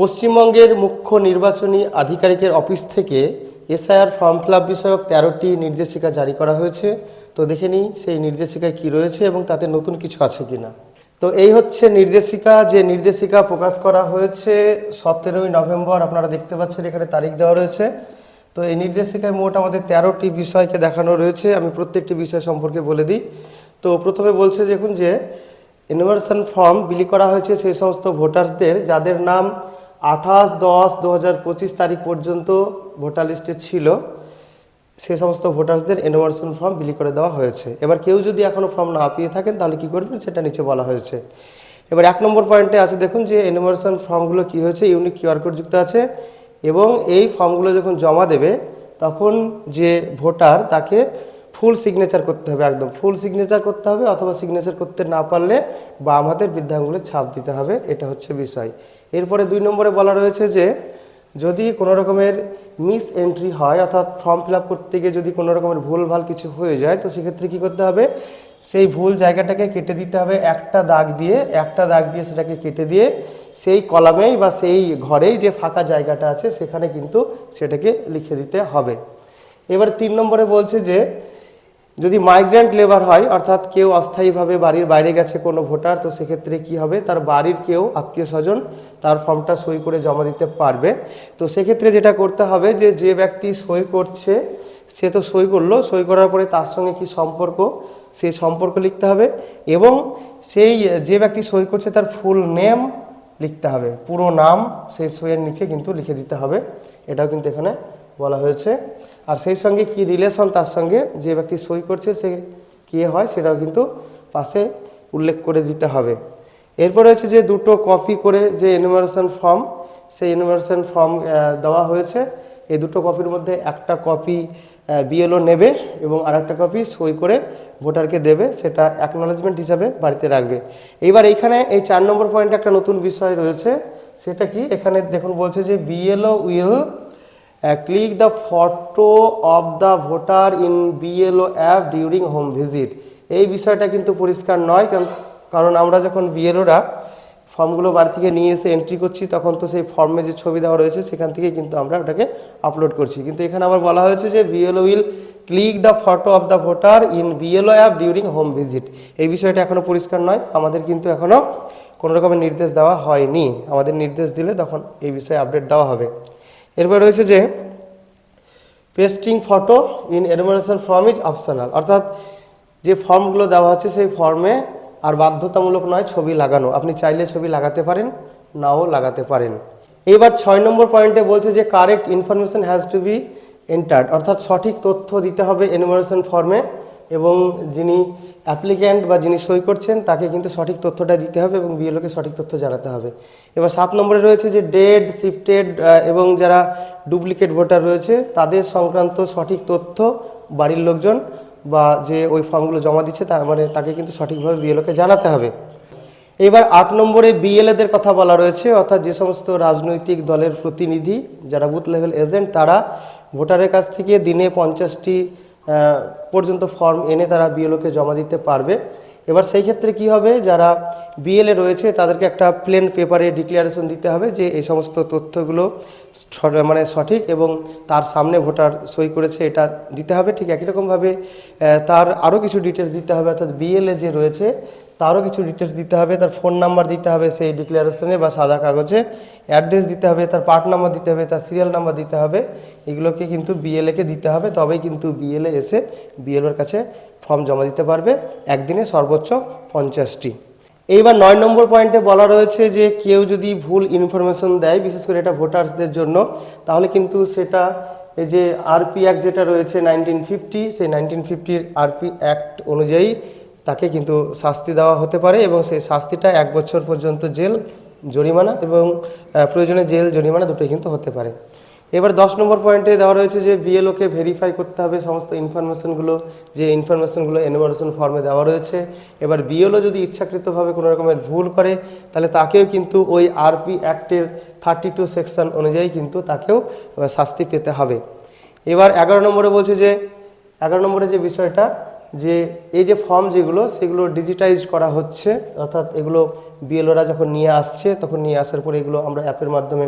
পশ্চিমবঙ্গের মুখ্য নির্বাচনী আধিকারিকের অফিস থেকে এসআইআর ফর্ম ফিল বিষয়ক তেরোটি নির্দেশিকা জারি করা হয়েছে। তো দেখে নিই সেই নির্দেশিকায় কি রয়েছে এবং তাতে নতুন কিছু আছে কিনা। তো এই হচ্ছে নির্দেশিকা। যে নির্দেশিকা প্রকাশ করা হয়েছে সতেরোই নভেম্বর, আপনারা দেখতে পাচ্ছেন এখানে তারিখ দেওয়া রয়েছে। তো এই নির্দেশিকায় মোট আমাদের তেরোটি বিষয়কে দেখানো রয়েছে। আমি প্রত্যেকটি বিষয় সম্পর্কে বলে দিই। তো প্রথমে বলছে দেখুন যে, ইনভার্সন ফর্ম বিলি করা হয়েছে সেই সমস্ত ভোটার্সদের যাদের নাম আঠাশ দশ দু হাজার পঁচিশ তারিখ পর্যন্ত ভোটার লিস্টে ছিল। সে সমস্ত ভোটার্সদের এনোভার্সন ফর্ম বিলি করে দেওয়া হয়েছে। এবার কেউ যদি এখনও ফর্ম না পেয়ে থাকেন, তাহলে কী করবেন? সেটা নিচে বলা হয়েছে। এবার এক নম্বর পয়েন্টে আছে, দেখুন যে এনোভার্সন ফর্মগুলো কি হয়েছে? ইউনিক কিউআর কোড যুক্ত আছে এবং এই ফর্মগুলো যখন জমা দেবে, তখন যে ভোটার তাকে ফুল সিগনেচার করতে হবে একদম। ফুল সিগনেচার করতে হবে অথবা সিগনেচার করতে না পারলে বাম হাতের বৃদ্ধাঙ্গুলে ছাপ দিতে হবে, এটা হচ্ছে বিষয়। এরপরে দুই নম্বরে বলা রয়েছে যে, যদি কোনো রকমের মিস এন্ট্রি হয় অর্থাৎ ফর্ম ফিল করতে গিয়ে যদি কোনো রকমের ভুল ভালো কিছু হয়ে যায়, তো সেক্ষেত্রে কী করতে হবে? সেই ভুল জায়গাটাকে কেটে দিতে হবে একটা দাগ দিয়ে, একটা দাগ দিয়ে সেটাকে কেটে দিয়ে সেই কলামেই বা সেই ঘরেই যে ফাঁকা জায়গাটা আছে সেখানে কিন্তু সেটাকে লিখে দিতে হবে। এবার তিন নম্বরে বলছে যে যদি মাইগ্রেন্ট লেবার হয়, অর্থাৎ কেউ অস্থায়ীভাবে বাড়ির বাইরে গেছে কোনো ভোটার, তো সেক্ষেত্রে কি হবে? তার বাড়ির কেউ আত্মীয় স্বজন তার ফর্মটা সই করে জমা দিতে পারবে। তো সেক্ষেত্রে যেটা করতে হবে যে যে ব্যক্তি সই করছে, সে তো সই করল, সই করার পরে তার সঙ্গে কি সম্পর্ক? সেই সম্পর্ক লিখতে হবে এবং সেই যে ব্যক্তি সই করছে তার ফুল নেম লিখতে হবে। পুরো নাম সেই সইয়ের নিচে কিন্তু লিখে দিতে হবে। এটাও কিন্তু এখানে বলা হয়েছে। আর সেই সঙ্গে কি রিলেশন তার সঙ্গে যে ব্যক্তি সই করছে সে কে হয় সেটাও কিন্তু পাশে উল্লেখ করে দিতে হবে। এরপরে হচ্ছে যে দুটো কপি করে যে এনুমারেশন ফর্ম সেই এনুমারেশন ফর্ম দেওয়া হয়েছে। এই দুটো কপির মধ্যে একটা কপি বিএলও নেবে এবং আরেকটা কপি সই করে ভোটারকে দেবে, সেটা অ্যাকনোলেজমেন্ট হিসাবে বাড়িতে রাখবে। এইবার এইখানে এই চার নম্বর পয়েন্টে একটা নতুন বিষয় রয়েছে, সেটা কি? এখানে দেখুন বলছে যে BLO will click the photo of the voter in BLO app during home visit এই বিষয়টা কিন্তু পরিষ্কার নয়, কারণ- কারণ আমরা যখন বিএলওরা ফর্মগুলো বাড়ি থেকে নিয়ে এসে এন্ট্রি করছি, তখন তো সেই ফর্মে যে ছবি দেওয়া রয়েছে, সেখান থেকে কিন্তু আমরা ওটাকে আপলোড করছি। কিন্তু এখানে আবার বলা হয়েছে যে BLO will click the photo of the voter in BLO app during home visit এই বিষয়টা এখনও পরিষ্কার নয়, আমাদের কিন্তু এখনও কোনো রকমের নির্দেশ দেওয়া হয়নি। আমাদের নির্দেশ দিলে তখন এই বিষয়ে আপডেট দেওয়া হবে। এরপর রয়েছে যে pasting photo in enumeration form is optional অর্থাৎ যে ফর্মগুলো দেওয়া হচ্ছে সেই ফর্মে আর বাধ্যতামূলক নয়, ছবি লাগানো। আপনি চাইলে ছবি লাগাতে পারেন, নাও লাগাতে পারেন। এবার ছয় নম্বর পয়েন্টে বলছে যে correct information has to be entered অর্থাৎ সঠিক তথ্য দিতে হবে এনুমারেশন ফর্মে এবং যিনি অ্যাপ্লিক্যান্ট বা যিনি সই করছেন, তাকে কিন্তু সঠিক তথ্যটা দিতে হবে এবং বিএলওকে সঠিক তথ্য জানাতে হবে। এবার সাত নম্বরে রয়েছে যে ডেড শিফটেড এবং যারা ডুপ্লিকেট ভোটার রয়েছে, তাদের সংক্রান্ত সঠিক তথ্য বাড়ির লোকজন বা যে ওই ফর্মগুলো জমা দিচ্ছে তার মানে তাকে কিন্তু সঠিকভাবে বিএলওকে জানাতে হবে। এবার আট নম্বরে বিএলএদের কথা বলা রয়েছে, অর্থাৎ যে সমস্ত রাজনৈতিক দলের প্রতিনিধি, যারা বুথ লেভেল এজেন্ট তারা ভোটারের কাছ থেকে দিনে পঞ্চাশটি পর্যন্ত ফর্ম এনে তারা বিএলওকে জমা দিতে পারবে। এবার সেই ক্ষেত্রে কি হবে, যারা বিএলএ রয়েছে, তাদেরকে একটা প্লেন পেপারে ডিক্লারেশন দিতে হবে যে এই সমস্ত তথ্যগুলো মানে সঠিক এবং তার সামনে ভোটার সই করেছে, এটা দিতে হবে। ঠিক একই রকমভাবে তার আরও কিছু ডিটেলস দিতে হবে। অর্থাৎ বিএলএ যে রয়েছে তারও কিছু ডিটেলস দিতে হবে, তার ফোন নাম্বার দিতে হবে, সেই ডিক্লারেশনে বা সাদা কাগজে। অ্যাড্রেস দিতে হবে, তার পার্ট নাম্বার দিতে হবে, তার সিরিয়াল নাম্বার দিতে হবে। এগুলোকে কিন্তু বিএলএকে দিতে হবে, তবেই কিন্তু বিএলএ এসে বিএলওর কাছে ফর্ম জমা দিতে পারবে। একদিনে সর্বোচ্চ পঞ্চাশটি। এইবার নয় নম্বর পয়েন্টে বলা রয়েছে যে, কেউ যদি ভুল ইনফরমেশন দেয়, বিশেষ করে এটা ভোটার্সদের জন্য, তাহলে কিন্তু সেটা এই যে আরপি অ্যাক্ট যেটা রয়েছে নাইনটিন ফিফটি সেই নাইনটিন ফিফটির আরপি অ্যাক্ট অনুযায়ী তাকে কিন্তু শাস্তি দেওয়া হতে পারে এবং সেই শাস্তিটা এক বছর পর্যন্ত জেল, জরিমানা এবং প্রয়োজনে জেল, জরিমানা দুটোই কিন্তু হতে পারে। এবার দশ নম্বর পয়েন্টে দেওয়া রয়েছে যে বিএলওকে ভেরিফাই করতে হবে, সমস্ত ইনফরমেশনগুলো যে ইনফরমেশনগুলো এনুমারেশন ফর্মে দেওয়া রয়েছে। এবার বিএলও যদি ইচ্ছাকৃতভাবে কোনো রকমের ভুল করে, তাহলে তাকেও কিন্তু ওই আরপি অ্যাক্টের থার্টি টু সেকশন অনুযায়ী কিন্তু তাকেও শাস্তি পেতে হবে। এবার এগারো নম্বরে বলছে যে, এগারো নম্বরে যে বিষয়টা যে এই যে ফর্ম যেগুলো, সেগুলো ডিজিটাইজ করা হচ্ছে। অর্থাৎ এগুলো বিএলওরা যখন নিয়ে আসছে, তখন নিয়ে আসার পরে এগুলো আমরা অ্যাপের মাধ্যমে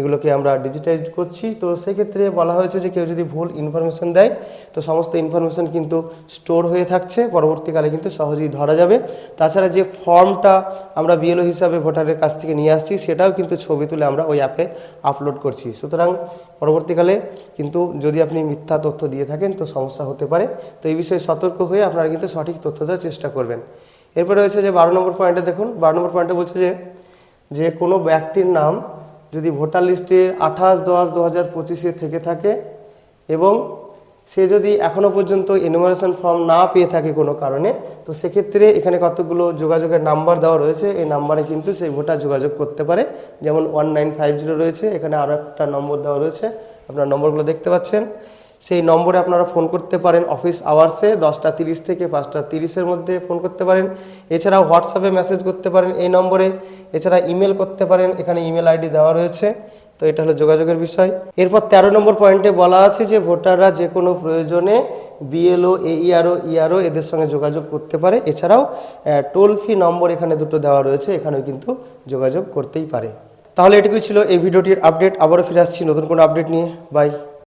এগুলোকে আমরা ডিজিটাইজ করছি। তো সেক্ষেত্রে বলা হয়েছে যে কেউ যদি ভুল ইনফরমেশন দেয়, তো সমস্ত ইনফরমেশন কিন্তু স্টোর হয়ে থাকছে। পরবর্তীকালে কিন্তু সহজেই ধরা যাবে। তাছাড়া যে ফর্মটা আমরা বিএলও হিসাবে ভোটারের কাছ থেকে নিয়ে আসছি, সেটাও কিন্তু ছবি তুলে আমরা ওই অ্যাপে আপলোড করছি। সুতরাং পরবর্তীকালে কিন্তু যদি আপনি মিথ্যা তথ্য দিয়ে থাকেন, তো সমস্যা হতে পারে। তো এই বিষয়ে সতর্ক হয়ে আপনারা কিন্তু সঠিক তথ্য দেওয়ার চেষ্টা করবেন। এরপরে রয়েছে যে বারো নম্বর পয়েন্টে দেখুন, বারো নম্বর পয়েন্টে বলছে যে যে কোনো ব্যক্তির নাম যদি ভোটার লিস্টে আঠাশ দশ দু হাজার পঁচিশে থেকে থাকে এবং সে যদি এখনও পর্যন্ত এনুমারেশন ফর্ম না পেয়ে থাকে কোনো কারণে, তো সেক্ষেত্রে এখানে কতগুলো যোগাযোগের নাম্বার দেওয়া রয়েছে, এই নাম্বারে কিন্তু সেই ভোটার যোগাযোগ করতে পারে। যেমন ওয়ান নাইন ফাইভ জিরো রয়েছে, এখানে আরও একটা নম্বর দেওয়া রয়েছে, আপনার নম্বরগুলো দেখতে পাচ্ছেন। সেই নম্বরে আপনারা ফোন করতে পারেন অফিস আওয়ার্সে, দশটা তিরিশ থেকে পাঁচটা তিরিশের মধ্যে ফোন করতে পারেন। এছাড়াও হোয়াটসঅ্যাপে মেসেজ করতে পারেন এই নম্বরে। এছাড়া ইমেল করতে পারেন, এখানে ইমেল আইডি দেওয়া রয়েছে। তো এটা হলো যোগাযোগের বিষয়। এরপর তেরো নম্বর পয়েন্টে বলা আছে যে ভোটাররা যে কোনো প্রয়োজনে বিএলও, এইআরও, ইআরও এদের সঙ্গে যোগাযোগ করতে পারে। এছাড়াও টোল ফ্রি নম্বর এখানে দুটো দেওয়া রয়েছে, এখানেও কিন্তু যোগাযোগ করতেই পারে। তাহলে এটুকুই ছিল এই ভিডিওটির আপডেট। আবারও ফিরে আসছি নতুন কোনো আপডেট নিয়ে। বাই।